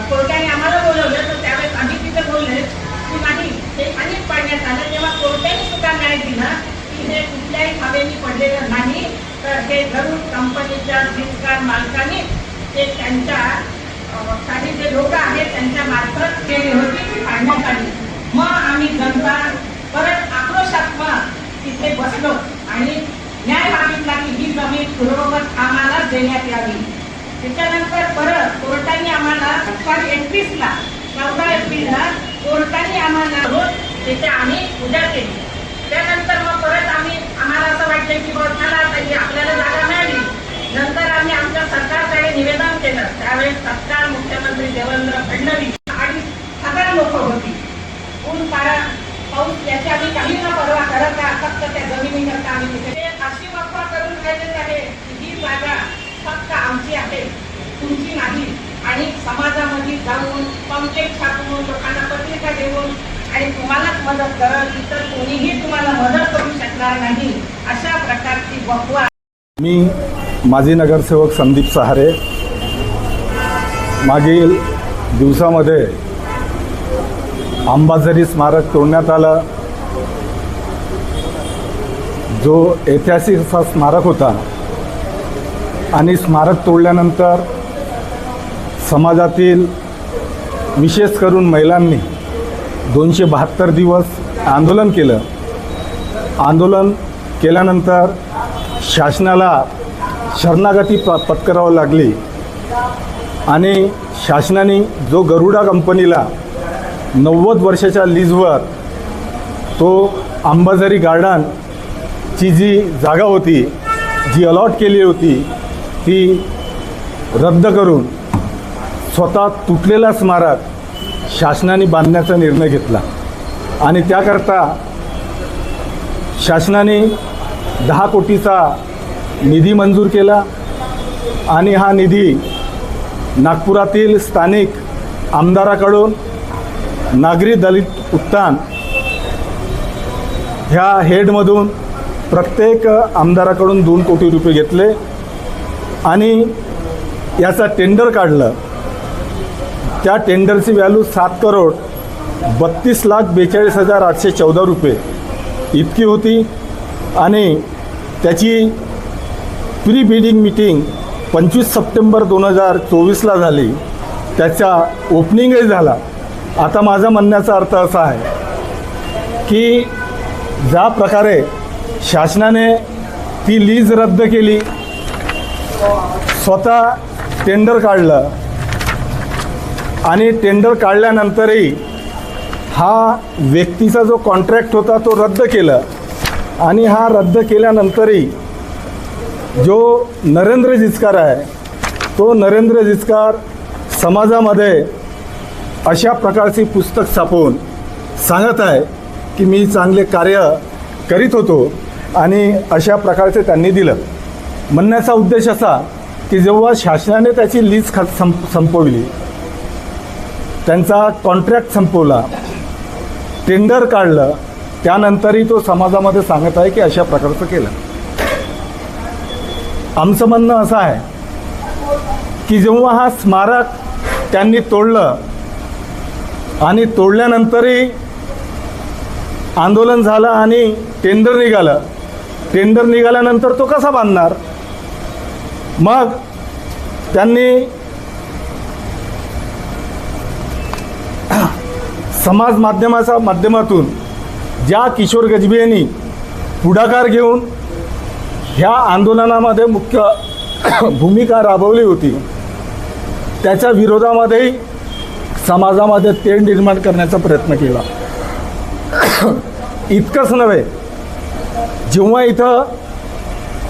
कोर्टाने आम्हाला बोलवलं तर त्यावेळेस आम्ही तिथे बोलले की नाही ते अनेक पाडण्यात आलं. तेव्हा कोर्टाने सुद्धा न्याय दिला की हे कुठल्याही हवेने पडलेलं नाही तर हे जरूर कंपनीच्या वीजकार मालकाने ते त्यांच्या काही जे लोक आहेत त्यांच्या मार्फत केली होती ती पाडण्यात आली. मग आम्ही जनता परत आक्रोशात्मक तिथे बसलो आणि न्याय मागितला की ही जमीन पूर्ववत आम्हाला देण्यात यावी. त्याच्यानंतर परत कोर्टाने आम्हाला सॉरी एकवीसला चौदा एप्रिलला कोर्टाने आम्हाला रोज तिथे आम्ही पूजा केली. त्यानंतर मग परत आम्ही आम्हाला असं वाटलं की बस झाला आता आपल्याला जागा मिळाली. नंतर आम्ही आमच्या सरकारकडे निवेदन केलं. त्यावेळेस तत्काळ मुख्यमंत्री देवेंद्र फडणवीस आणि हजार लोक होती. ऊन पारा पाऊस याची आम्ही काही न परवा करत आहे फक्त त्या जमिनीकरता आम्ही तिथे अशी वफा करून राहिलेले आहे ही जागा फक्त आमची आहे तुमची नाही. आणि समाजामध्ये जाऊन पॉम्पलेट छापून लोकांना पत्रिका देऊन आणि तुम्हालाच मदत करत इतर कोणीही तुम्हाला मदत करू शकणार नाही. अशा प्रकारची बकवा. मी माजी नगरसेवक संदीप सहारे. मागील दिवसामध्ये अंबाझरी स्मारक तोडण्यात आलं. जो ऐतिहासिक असा स्मारक होता आणि स्मारक तोडल्यानंतर समाजातील विशेष करून महिलांनी दोनशे बहात्तर दिवस आंदोलन केलं. आंदोलन केल्यानंतर शासनाला शरणागती प पत्करावं लागली. आणि शासनाने जो गरुडा कंपनीला नव्वद वर्षाच्या लीजवर तो अंबाझरी गार्डनची जी जागा होती जी अलॉट केली होती ती रद्द करून स्वतः तुटलेला स्मारक शासनाने बांधण्याचा निर्णय घेतला. आणि त्याकरता शासनाने दहा कोटीचा निधी मंजूर केला आणि हा निधी नागपुरातील स्थानिक आमदाराकडून नागरी दलित उत्थान ह्या हेडमधून प्रत्येक आमदाराकडून दोन कोटी रुपये घेतले. आणि याचा टेंडर काढलं. त्या टेंडरची व्हॅल्यू सात करोड बत्तीस लाख बेचाळीस हजार आठशे चौदा रुपये. इतकी होती. आणि त्याची प्री बिडिंग मीटिंग पंचवीस सप्टेंबर दोन हजार चोवीसला झाली. त्याचा ओपनिंगही झाला. आता माझा म्हणण्याचा अर्थ असा आहे की ज्या प्रकारे शासनाने ती लीज रद्द केली स्वतः टेंडर काढलं. आणि टेंडर काढल्यानंतरही हा व्यक्तीचा जो कॉन्ट्रॅक्ट होता तो रद्द केला. आणि हा रद्द केल्यानंतरही जो नरेंद्र जिचकार आहे तो नरेंद्र जिचकार समाजामध्ये अशा प्रकारची पुस्तक छापून सांगत आहे की मी चांगले कार्य करीत होतो आणि अशा प्रकारचे त्यांनी दिलं. म्हणण्याचा उद्देश असा की जेव्हा शासनाने त्याची लीज ख संप संपवली त्यांचा कॉन्ट्रॅक्ट संपवला टेंडर काढलं त्यानंतरही तो समाजामध्ये सांगत आहे की अशा प्रकारचं केलं. आमचं म्हणणं असं आहे की जेव्हा हा स्मारक त्यांनी तोडलं आणि तोडल्यानंतरही आंदोलन झालं आणि टेंडर निघालं टेंडर निघाल्यानंतर तो कसा बांधणार? मग त्यांनी समाज माध्यमाच्या माध्यमातून ज्या किशोर गजबी यांनी पुढाकार घेऊन ह्या आंदोलनामध्ये मुख्य भूमिका राबवली होती त्याच्या विरोधामध्येही समाजामध्ये तेढ निर्माण करण्याचा प्रयत्न केला. इतकंच नव्हे जेव्हा इथं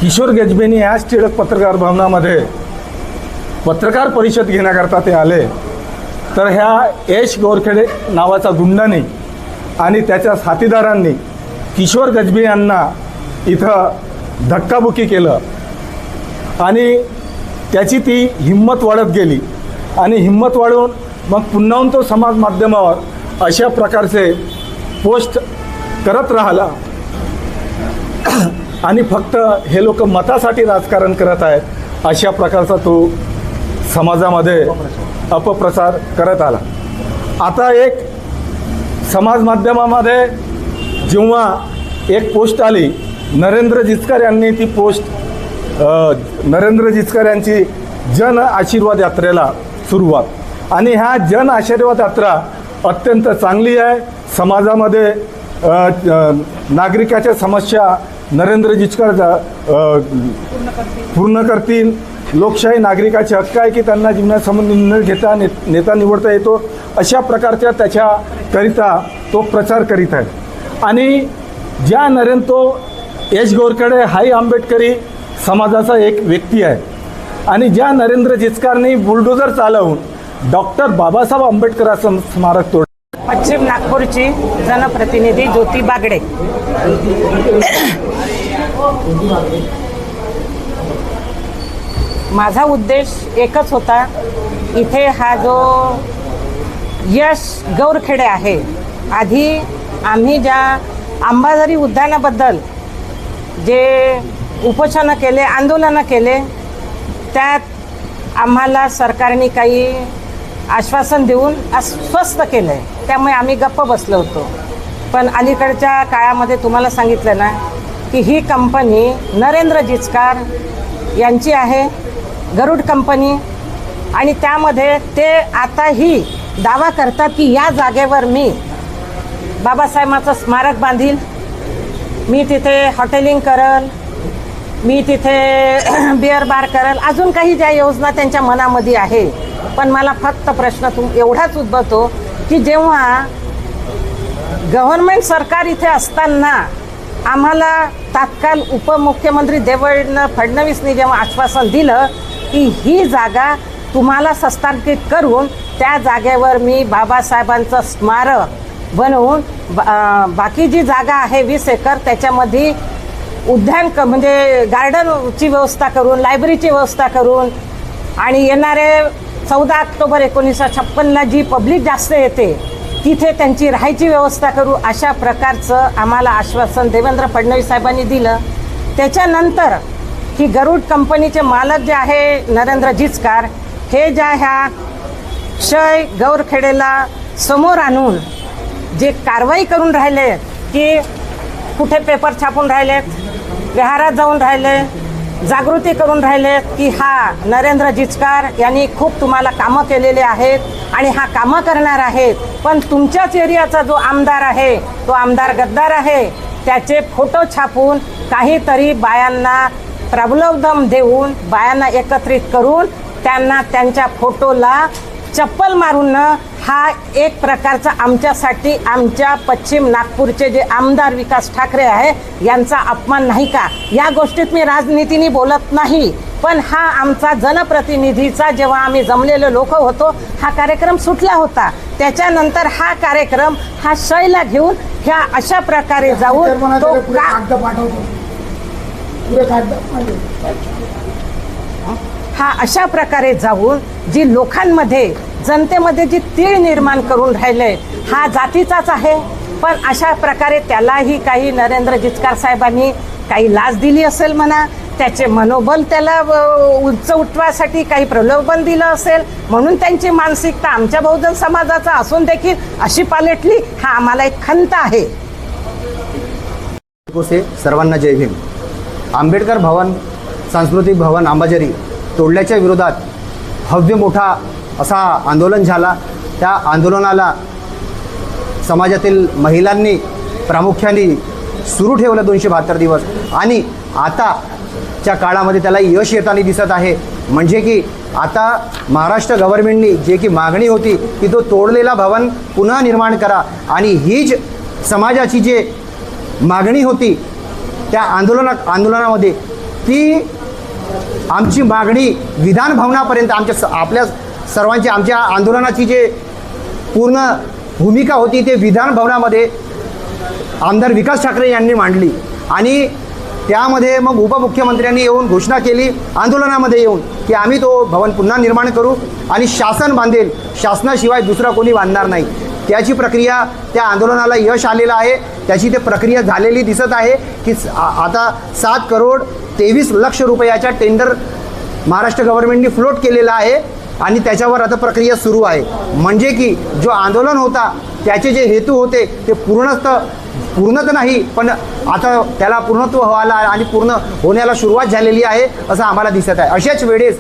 किशोर गजबेनी ह्याच टिळक पत्रकार भवनामध्ये पत्रकार परिषद घेण्याकरता ते आले. तर ह्या यश गोरखेडे नावाचा गुंडाने आणि त्याच्या साथीदारांनी किशोर गजबे यांना इथं धक्काबुक्की केलं. आणि त्याची ती हिंमत वाढत गेली. आणि हिंमत वाढवून मग पुन्हाहून तो समाज माध्यमावर अशा प्रकारचे पोस्ट करत राहिला. आणि फक्त हे लोक मतासाठी राजकारण करत आहेत अशा प्रकारचा तो समाजामध्ये अपप्रसार करत आला. आता एक समाज माध्यमामध्ये जेव्हा एक पोस्ट आली नरेंद्र जिचकर यांनी ती पोस्ट नरेंद्र जिचकर यांची जन आशीर्वाद यात्रेला सुरुवात. आणि ह्या जन आशीर्वाद यात्रा अत्यंत चांगली आहे. समाजामध्ये नागरिकाच्या समस्या नरेंद्र जिचकरचा पूर्ण करतील. लोकशाही नागरिकाचे हक्क आहे की त्यांना जीवनासंबंधी निर्णय घेता ने नेता निवडता येतो अशा प्रकारच्या त्याच्याकरिता तो प्रचार करीत आहे. आणि ज्या नरेंद्र तो एच गोरकडे हाही आंबेडकरी समाजाचा एक व्यक्ती आहे. आणि ज्या नरेंद्र जिचकारने बुलडोजर चालवून डॉक्टर बाबासाहेब आंबेडकराचं स्मारक तोड पश्चिम नागपूरची जनप्रतिनिधी ज्योती बागडे. माझा उद्देश एकच होता इथे हा जो यश गौरखेडे आहे आधी आम्ही ज्या अंबाझरी उद्यानाबद्दल जे उपोषणं केले आंदोलनं केले त्यात आम्हाला सरकारने काही आश्वासन देऊन अस्वस्थ केलं आहे त्यामुळे आम्ही गप्प बसलो होतो. पण अलीकडच्या काळामध्ये तुम्हाला सांगितलं ना की ही कंपनी नरेंद्र जिचकार यांची आहे गरुड कंपनी आणि त्यामध्ये ते आताही दावा करतात की या जागेवर मी बाबासाहेबांचं स्मारक बांधील. मी तिथे हॉटेलिंग करल मी तिथे बिअर बार करल. अजून काही ज्या योजना त्यांच्या मनामध्ये आहे पण मला फक्त प्रश्न तुम एवढाच उद्भवतो की जेव्हा गव्हर्नमेंट सरकार इथे असताना आम्हाला तात्काळ उपमुख्यमंत्री देवेंद्र फडणवीसनी जेव्हा आश्वासन दिलं की ही जागा तुम्हाला हस्तांतरित करून त्या जागेवर मी बाबासाहेबांचं स्मारक बनवून बा- बाकी जी जागा आहे वीस एकर त्याच्यामध्ये उद्यान क म्हणजे गार्डनची व्यवस्था करून लायब्ररीची व्यवस्था करून आणि येणारे चौदा ऑक्टोबर एकोणीसशे छप्पनला जी पब्लिक जास्त येते तिथे त्यांची राहायची व्यवस्था करू अशा प्रकारचं आम्हाला आश्वासन देवेंद्र फडणवीस साहेबांनी दिलं. त्याच्यानंतर ही गरुड कंपनीचे मालक जे आहे नरेंद्र जिचकार हे ज्या ह्या क्षय गौरखेडेला समोर आणून जे कारवाई करून राहिले की कुठे पेपर छापून राहिलेत विहारात जाऊन राहिले जागृती करून राहिले की हा नरेंद्र जिचकार यांनी खूप तुम्हाला कामं केलेले आहेत आणि हा कामं करणार आहेत. पण तुमच्याच एरियाचा जो आमदार आहे तो आमदार गद्दार आहे त्याचे फोटो छापून काहीतरी बायांना प्रबलोदम देऊन बायांना एकत्रित करून त्यांना त्यांच्या फोटोला चप्पल मारून हा एक प्रकारचा आमच्यासाठी आमच्या पश्चिम नागपूरचे जे आमदार विकास ठाकरे आहे यांचा अपमान नाही का? या गोष्टीत मी राजनीतीने बोलत नाही पण हा आमचा जनप्रतिनिधीचा जेव्हा आम्ही जमलेले लोक होतो हा कार्यक्रम सुटला होता. त्याच्यानंतर हा कार्यक्रम हा शैला घेऊन ह्या अशा प्रकारे जाऊन तो का हा अशा प्रकारे जाऊन जी लोकांमध्ये जनतेमध्ये जी तीळ निर्माण करून राहिले हा जातीचाच आहे. पण अशा प्रकारे त्यालाही काही नरेंद्र जिचकार साहेबांनी काही लाच दिली असेल म्हणा त्याचे मनोबल त्याला उंच उठवासाठी काही प्रलोभन दिलं असेल म्हणून त्यांची मानसिकता आमच्या बहुजन समाजाचा असून देखील अशी पालटली हा आम्हाला एक खंत आहे. सर्वांना जय भीम आंबेडकर भवन सांस्कृतिक भवन अंबाझरी तोडल्याच्या विरोधात भव्य मोठा असा आंदोलन झाला. त्या आंदोलनाला समाजातील महिलांनी प्रामुख्याने सुरू ठेवलं दोनशे बहात्तर दिवस. आणि आताच्या काळामध्ये त्याला यश येताना दिसत आहे. म्हणजे की आता महाराष्ट्र गव्हर्नमेंटनी जे की मागणी होती की तो तोडलेला भवन पुन्हा निर्माण करा. आणि हीच समाजाची जे मागणी होती त्या आंदोलनात आंदोलनामध्ये ती आमची मागणी विधान भवनापर्यंत आमच्या स- आपल्या सर्वांची आमच्या आंदोलनाची जे पूर्ण भूमिका होती ते विधान भवनामध्ये आमदार विकास ठाकरे यांनी मांडली. आणि त्यामध्ये मग उपमुख्यमंत्र्यांनी येऊन घोषणा केली आंदोलनामध्ये येऊन की आम्ही तो भवन पुन्हा निर्माण करू. आणि शासन बांधेल. शासनाशिवाय दुसरा कोणी बांधणार नाही. त्याची प्रक्रिया त्या आंदोलनाला यश आलेलं आहे. त्याची ते प्रक्रिया झालेली दिसत आहे की आता सात करोड तेवीस लक्ष रुपयाच्या टेंडर महाराष्ट्र गव्हर्नमेंटने फ्लोट केलेला आहे आणि त्याच्यावर आता प्रक्रिया सुरू आहे. म्हणजे की जो आंदोलन होता त्याचे जे हेतू होते ते पूर्णत पूर्ण नाही पण आता त्याला पूर्णत्व व्हायला आणि पूर्ण होण्याला सुरुवात झालेली आहे असं आम्हाला दिसत आहे. अशाच वेळेस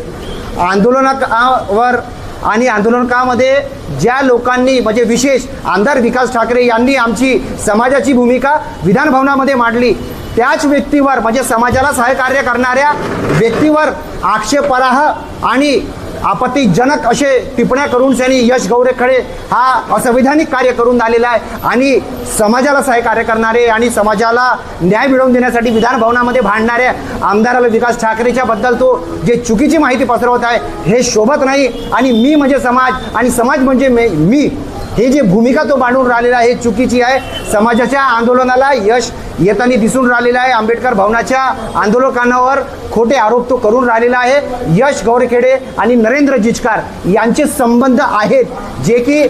आंदोलनावर आणि आंदोलनकामध्ये ज्या लोकांनी म्हणजे विशेष आमदार विकास ठाकरे यांनी आमची समाजाची भूमिका विधानभवनामध्ये मांडली त्याच व्यक्तीवर म्हणजे समाजाला सहकार्य करणाऱ्या व्यक्तीवर आक्षेपार्ह आणि आपत्तीजनक असे टिप्पण्या करून त्यांनी यश गौरेखडे हा असंविधानिक कार्य करून आलेला आहे. आणि समाजाला सहकार्य करणारे आणि समाजाला न्याय मिळवून देण्यासाठी विधानभवनामध्ये भांडणाऱ्या आमदाराला विकास ठाकरेच्या बद्दल तो जे चुकीची माहिती पसरवत आहे हे शोभत नाही. आणि मी म्हणजे समाज आणि समाज म्हणजे मे- मी. हे जे भूमिका तो मांडून राहिलेला आहे हे चुकीची आहे. समाजाच्या आंदोलनाला यश येताना दिसून राहिलेलं आहे. आंबेडकर भवनाच्या आंदोलकांवर खोटे आरोप तो करून राहिलेला आहे. यश गौरखेडे आणि नरेंद्र जिचकार यांचे संबंध आहेत. जे की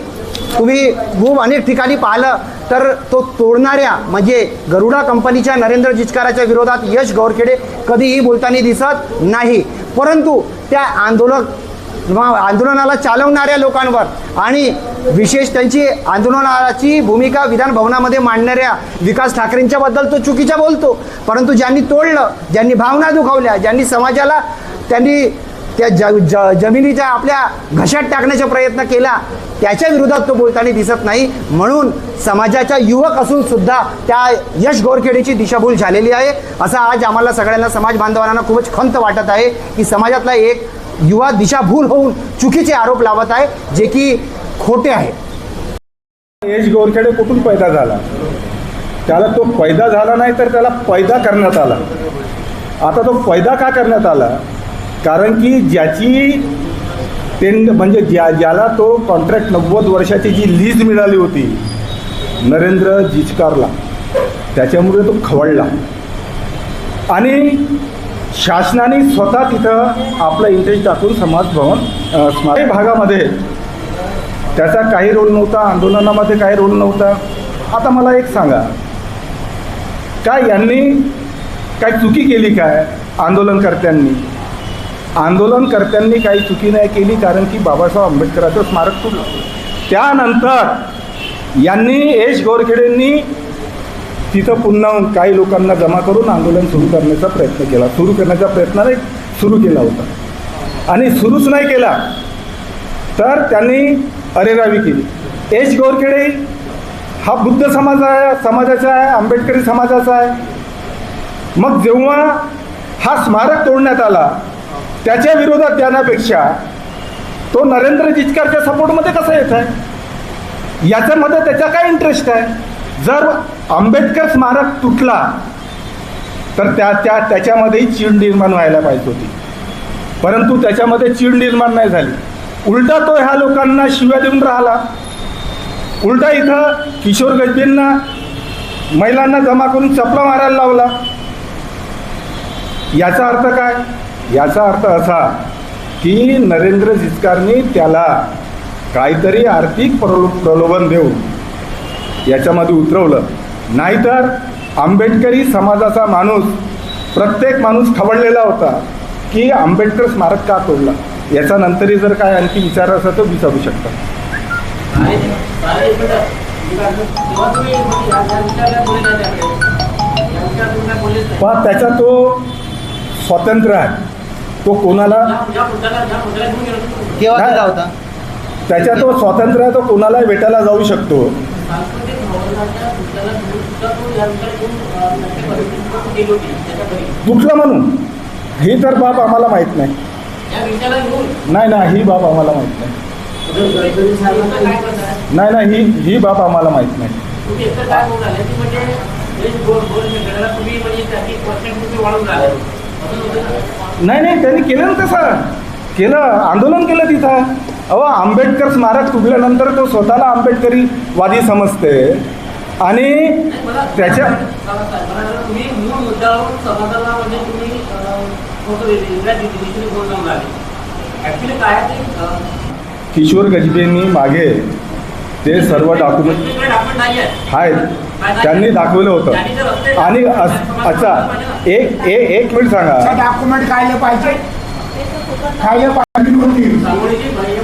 तुम्ही खूप अनेक ठिकाणी पाहिलं तर तो तोडणाऱ्या म्हणजे गरुडा कंपनीच्या नरेंद्र जिचकाराच्या विरोधात यश गौरखेडे कधीही बोलताना दिसत नाही. परंतु त्या आंदोलक आंदोलनाला चालवणाऱ्या लोकांवर. आणि विशेष त्यांची आंदोलनाची भूमिका विधान भवनामध्ये मांडणाऱ्या विकास ठाकरेंच्याबद्दल तो चुकीच्या बोलतो. परंतु ज्यांनी तोडलं ज्यांनी भावना दुखावल्या ज्यांनी समाजाला त्यांनी त्या ज ज जमिनीच्या आपल्या घशात टाकण्याचा प्रयत्न केला त्याच्या विरोधात तो बोलताना दिसत नाही. म्हणून समाजाचा युवक असून सुद्धा त्या यश गोरखेडीची दिशाभूल झालेली आहे. असं आज आम्हाला सगळ्यांना समाज बांधवांना खूपच खंत वाटत आहे की समाजातला एक युवा दिशाभूल होऊन चुकीचे आरोप लावत आहे जे की खोटे आहे. यश गोरखेडे कुठून पैदा झाला? त्याला तो पैदा झाला नाही तर त्याला पैदा करण्यात आला. आता तो पैदा का करण्यात आला? कारण की ज्याची टेंड म्हणजे ज्या ज्याला तो कॉन्ट्रॅक्ट नव्वद वर्षाची जी लीज मिळाली होती नरेंद्र जिचकारला. त्याच्यामुळे तो खवळला. आणि शासनाने स्वतः तिथं आपलं इंटरेस्ट टाकून समाज भवन स्मारक भागामध्ये त्याचा काही रोल नव्हता आंदोलनामध्ये काही रोल नव्हता. आता मला एक सांगा. काय यांनी काय चुकी केली काय आंदोलनकर्त्यांनी? आंदोलनकर्त्यांनी काही चुकी नाही केली कारण की बाबासाहेब आंबेडकराचं स्मारक तुटलं. त्यानंतर यांनी यश गोरखेडेंनी तिथं पुन्हा काही लोकांना जमा करून आंदोलन सुरू करण्याचा प्रयत्न केला. सुरू करण्याचा प्रयत्न नाही सुरू केला होता. आणि सुरूच नाही केला तर त्यांनी अरेरावी केली. एच गोरखेडे हा बुद्ध समाज आहे समाजाचा आहे आंबेडकरी समाजाचा आहे. मग जेव्हा हा स्मारक तोडण्यात आला त्याच्या विरोधात जाण्यापेक्षा तो नरेंद्र जिचकारच्या सपोर्टमध्ये कसा येत आहे? याच्यामध्ये त्याचा काय इंटरेस्ट आहे? जर आंबेडकर स्मारक तुटला तर त्या त्या त्याच्यामध्येही चीड निर्माण व्हायला पाहिजे होती. परंतु त्याच्यामध्ये चीड निर्माण नाही झाली. उलटा तो ह्या लोकांना शिव्या देऊन राहिला. उलटा इथं किशोर गजबींना महिलांना जमा करून चपला मारायला लावला. याचा अर्थ काय? याचा अर्थ असा की नरेंद्र जिचकारनी त्याला काहीतरी आर्थिक प्रलो प्रलोभन देऊन याच्यामध्ये उतरवलं. नाहीतर आंबेडकरी समाजाचा माणूस प्रत्येक माणूस खवळलेला होता की आंबेडकर स्मारक का तोडला? याचा नंतरही जर काय आणखी विचार असेल तर विचारू शकता. पण त्याचा तो स्वतंत्र आहे. तो कोणाला त्याच्या तो स्वातंत्र्य आहे तो कोणाला भेटायला जाऊ शकतो. कुठलं म्हणून? ही तर बाब आम्हाला माहीत नाही. नाही ना ही बाब आम्हाला माहीत नाही. नाही नाही ही ही बाब आम्हाला माहीत नाही. नाही नाही त्यांनी केलं ना तसं. केलं आंदोलन केलं तिथं. अहो आंबेडकर स्मारक तुटल्यानंतर तो स्वतःला आंबेडकरी वादी समजते. आणि त्याच्या किशोर गजबेंनी मागे ते सर्व डॉक्युमेंट आहेत त्यांनी दाखवलं होतं. आणि अच्छा एक एक एक मिनिट सांगा. डॉक्युमेंट काढले पाहिजे. काय पाहिजे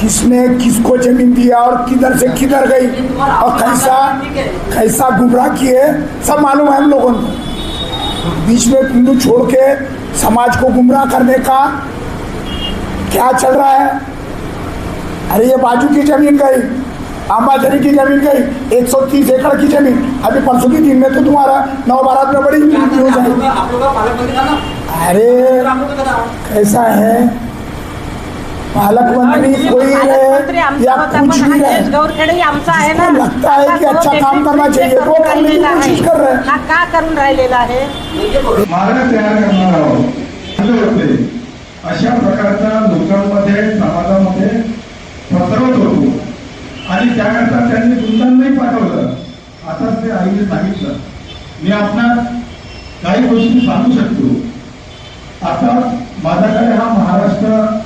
किसने किसको ज़मीन दिया और किधर से किधर गई? और कैसा कैसा गुमराह किए? सब मालूम है हम लोगों को। बीच में हिंदू छोड़ के समाज को गुमराह करने का क्या चल रहा है? अरे ये बाजू की ज़मीन गई आंबाजरी की ज़मीन गई 130 एकड़ की ज़मीन। अभी परसों की दिन में तो तुम्हारा नौ बारात में बड़ी न्यूज़ अरे कैसा है? पालक मंत्री कोई पालकमंत्री रहे आमचा या कुछ भी हा रहे देश गौरखेडही आमचा आहे ना. जिसको लगता है कि अच्छा काम करना चाहिए, वो करने की कोशिश आहे. कर रहे हैं. हा का करून राहिलेला आहे? मार्ग तयार करणार आहोत. अशा प्रकारचा लोकांमध्ये समाजामध्ये पसरवत होतो. आणि त्याकरता त्यांनी दुकानही पाठवलं. आताच ते आईने सांगितलं. मी आपणास काही गोष्टी सांगू शकतो. आता माझ्याकडे हा महाराष्ट्र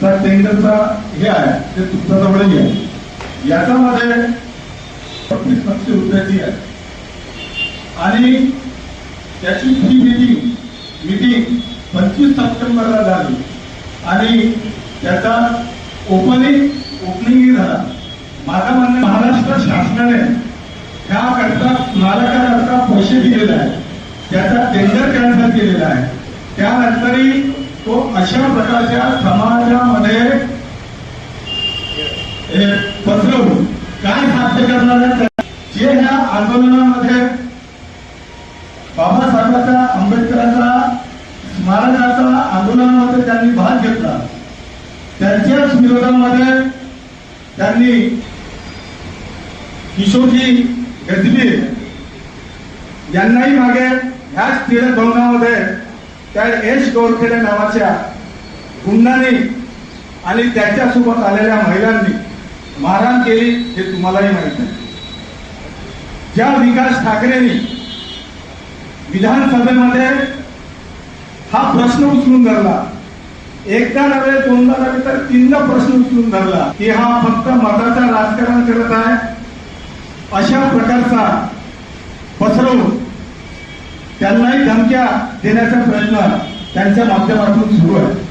चा टेंडरचा हे आहे ते तुमच्याजवळही आहे याच्यामध्ये पस्तीस लक्ष रुपयाची आहे. आणि त्याची ही मिटिंग मिटिंग पंचवीस सप्टेंबरला झाली. आणि त्याचा ओपनिंग ओपनिंगही झाला. माझं म्हणणं महाराष्ट्र शासनाने ह्याकरता स्मारकाकरता पैसे दिलेले आहे त्याचा टेंडर कॅन्सल केलेला आहे. त्यानंतरही तो अशा प्रकारच्या समाजामध्ये पसरवून काय साध्य करणार जे ह्या आंदोलनामध्ये बाबासाहेबांचा आंबेडकरांचा स्मारकाचा आंदोलनामध्ये त्यांनी भाग घेतला. त्यांच्याच विरोधामध्ये त्यांनी किशोरजी गजबीर यांनाही मागे ह्याच टिळक भवनामध्ये त्या यश गोरखेडे नावाच्या गुंडांनी आणि त्याच्यासोबत आलेल्या महिलांनी मारहाण केली हे तुम्हालाही माहीत आहे. ज्या विकास ठाकरेंनी विधानसभेमध्ये हा प्रश्न उचलून धरला एकदा नव्हे दोनदा नव्हे तर तीनदा प्रश्न उचलून धरला की हा फक्त मताचा राजकारण करत आहे अशा प्रकारचा पसरवून त्यांनाही धमक्या देण्याचा प्रयत्न त्यांच्या माध्यमातून सुरू आहे.